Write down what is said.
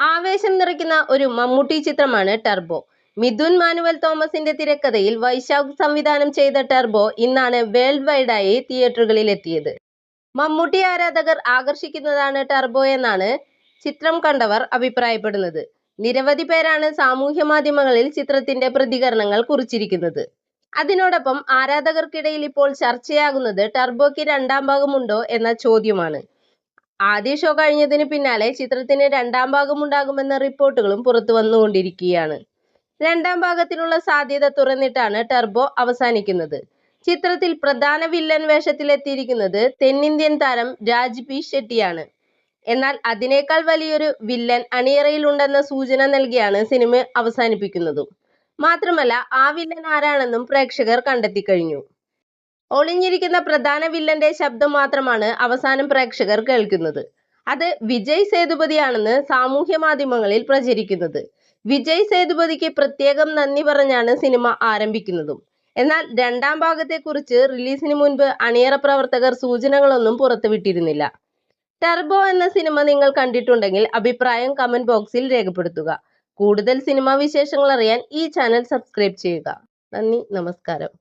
ആവേശം നിറയ്ക്കുന്ന ഒരു മമ്മൂട്ടി ചിത്രമാണ് ടർബോ. മിഥുൻ മാനുവൽ തോമസിന്റെ തിരക്കഥയിൽ വൈശാഖ് സംവിധാനം ചെയ്ത ടർബോ ഇന്നാണ് വേൾഡ് വൈഡായി തിയേറ്ററുകളിൽ എത്തിയത് മമ്മൂട്ടി ആരാധകർ ആകർഷിക്കുന്നതാണ് ടർബോ എന്നാണ് ചിത്രം കണ്ടവർ അഭിപ്രായപ്പെടുന്നത്. നിരവധി പേരാണ് സാമൂഹ്യ മാധ്യമങ്ങളിൽ ചിത്രത്തിന്റെ പ്രതികരണങ്ങൾ കുറിച്ചിരിക്കുന്നത്. അതിനോടൊപ്പം ആരാധകർക്കിടയിൽ ഇപ്പോൾ ചർച്ചയാകുന്നത് ടർബോയ്ക്ക് രണ്ടാം ഭാഗമുണ്ടോ എന്ന ചോദ്യമാണ്. ആദ്യ ഷോ കഴിഞ്ഞതിന് പിന്നാലെ ചിത്രത്തിന് രണ്ടാം ഭാഗം ഉണ്ടാകുമെന്ന റിപ്പോർട്ടുകളും പുറത്തു വന്നുകൊണ്ടിരിക്കുകയാണ്. രണ്ടാം ഭാഗത്തിനുള്ള സാധ്യത തുറന്നിട്ടാണ് ടർബോ അവസാനിക്കുന്നത്. ചിത്രത്തിൽ പ്രധാന വില്ലൻ വേഷത്തിലെത്തിയിരിക്കുന്നത് തെന്നിന്ത്യൻ താരം രാജ് പി ഷെട്ടിയാണ്. എന്നാൽ അതിനേക്കാൾ വലിയൊരു വില്ലൻ അണിയറയിൽ ഉണ്ടെന്ന സൂചന നൽകിയാണ് സിനിമ അവസാനിപ്പിക്കുന്നതും. മാത്രമല്ല ആ വില്ലൻ ആരാണെന്നും പ്രേക്ഷകർ കണ്ടെത്തിക്കഴിഞ്ഞു. ഒളിഞ്ഞിരിക്കുന്ന പ്രധാന വില്ലന്റെ ശബ്ദം മാത്രമാണ് അവസാനം പ്രേക്ഷകർ കേൾക്കുന്നത്. അത് വിജയ് സേതുപതിയാണെന്ന് സാമൂഹ്യ മാധ്യമങ്ങളിൽ പ്രചരിക്കുന്നത്. വിജയ് സേതുപതിക്ക് പ്രത്യേകം നന്ദി പറഞ്ഞാണ് സിനിമ ആരംഭിക്കുന്നതും. എന്നാൽ രണ്ടാം ഭാഗത്തെക്കുറിച്ച് റിലീസിന് മുൻപ് അണിയറ പ്രവർത്തകർ സൂചനകളൊന്നും പുറത്തുവിട്ടിരുന്നില്ല. ടർബോ എന്ന സിനിമ നിങ്ങൾ കണ്ടിട്ടുണ്ടെങ്കിൽ അഭിപ്രായം കമന്റ് ബോക്സിൽ രേഖപ്പെടുത്തുക. കൂടുതൽ സിനിമാ വിശേഷങ്ങൾ അറിയാൻ ഈ ചാനൽ സബ്സ്ക്രൈബ് ചെയ്യുക. നന്ദി നമസ്കാരം.